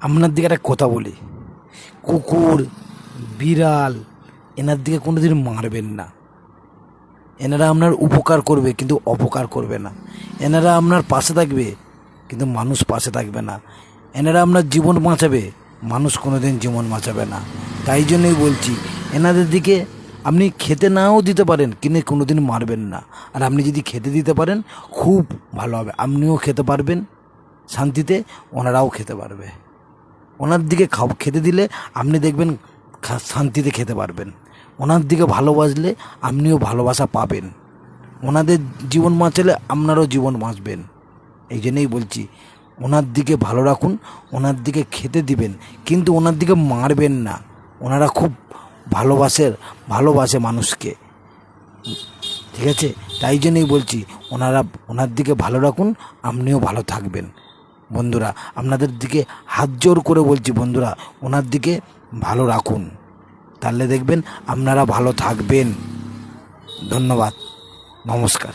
আপনার দিকে একটা কথা বলি। কুকুর, বিড়াল, এনার দিকে কোনো দিন মারবেন না। এনারা আপনার উপকার করবে কিন্তু অপকার করবে না। এনারা আপনার পাশে থাকবে কিন্তু মানুষ পাশে থাকবে না। এনারা আপনার জীবন বাঁচাবে, মানুষ কোনো দিন জীবন বাঁচাবে না। তাই জন্যই বলছি, এনাদের দিকে আপনি খেতে নাও দিতে পারেন, কিন্তু কোনো দিন মারবেন না। আর আপনি যদি খেতে দিতে পারেন, খুব ভালো হবে। আপনিও খেতে পারবেন, শান্তিতে ওনারাও খেতে পারবে। ওনার দিকে খাও খেতে দিলে আপনি দেখবেন শান্তিতে খেতে পারবেন। ওনার দিকে ভালোবাসলে আপনিও ভালোবাসা পাবেন। ওনাদের জীবন বাঁচালে আপনারও জীবন বাঁচবেন। এই জন্যই বলছি, ওনার দিকে ভালো রাখুন, ওনার দিকে খেতে দিবেন, কিন্তু ওনার দিকে মারবেন না। ওনারা খুব ভালোবাসের, ভালোবাসে মানুষকে। ঠিক আছে? তাই জন্যই বলছি, ওনারা, ওনার দিকে ভালো রাখুন, আপনিও ভালো থাকবেন। বন্ধুরা, আপনাদের দিকে হাত জোর করে বলছি বন্ধুরা, ওনার দিকে ভালো রাখুন। তাহলে দেখবেন আপনারা ভালো থাকবেন। ধন্যবাদ। নমস্কার।